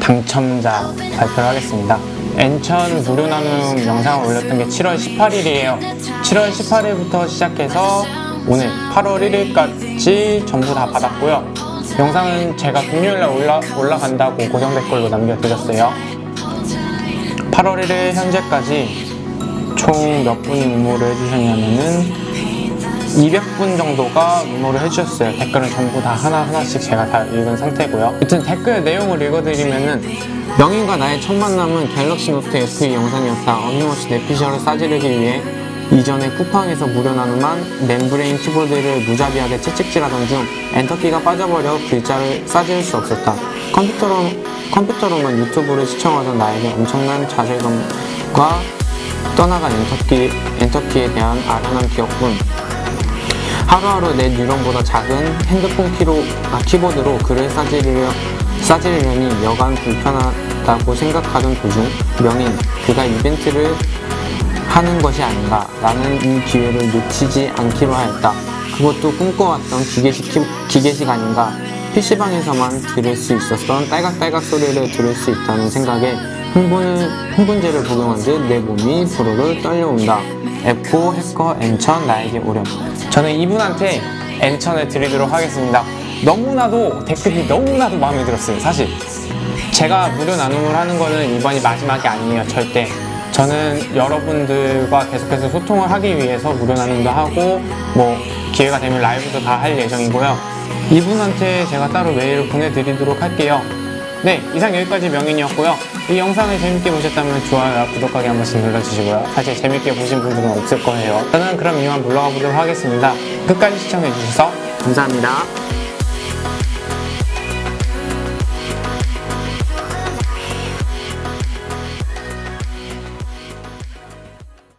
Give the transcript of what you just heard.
당첨자 발표를 하겠습니다. 엔천 무료 나눔 영상을 올렸던 게 7월 18일이에요. 7월 18일부터 시작해서 오늘 8월 1일까지 전부 다 받았고요. 영상은 제가 금요일날 올라, 올라간다고 고정 댓글로 남겨드렸어요. 8월 1일 현재까지 총 몇 분이 응모를 해주셨냐면은 200분 정도가 응모를 해주셨어요. 댓글은 전부 다 하나하나씩 제가 다 읽은 상태고요. 여튼 댓글 내용을 읽어드리면은 명인과 나의 첫 만남은 갤럭시 노트 FE 영상이었다. 어김없이 내 피셜을 싸지르기 위해 이전에 쿠팡에서 무료 나눔한 멤브레인 키보드를 무자비하게 채찍질하던 중 엔터키가 빠져버려 글자를 싸지를 수 없었다. 컴퓨터로, 컴퓨터로만 유튜브를 시청하던 나에게 엄청난 좌절감과 떠나간 엔터키, 엔터키에 대한 아련한 기억뿐 하루하루 내 뉴런보다 작은 핸드폰 키로, 아, 키보드로 글을 싸지르려, 싸지르려니 여간 불편하다고 생각하던 도중 명인 그가 이벤트를 하는 것이 아닌가? 나는 이 기회를 놓치지 않기로 하였다. 그것도 꿈꿔왔던 기계식, 키, 기계식 아닌가? PC방에서만 들을 수 있었던 딸각딸각 소리를 들을 수 있다는 생각에 흥분을, 흥분제를 복용한 듯 내 몸이 부르르 떨려온다. 에코 해커 엔천 나에게 오렴 저는 이분한테 엔천을 드리도록 하겠습니다. 너무나도 댓글이 너무나도 마음에 들었어요 사실. 제가 무료 나눔을 하는 거는 이번이 마지막이 아니에요 절대. 저는 여러분들과 계속해서 소통을 하기 위해서 무료 나눔도 하고 뭐 기회가 되면 라이브도 다 할 예정이고요. 이분한테 제가 따로 메일을 보내드리도록 할게요 네 이상 여기까지 명인이었고요. 이 영상을 재밌게 보셨다면 좋아요와 구독하기 한 번씩 눌러주시고요. 사실 재밌게 보신 분들은 없을 거예요. 저는 그럼 이만 물러가 보도록 하겠습니다. 끝까지 시청해주셔서 감사합니다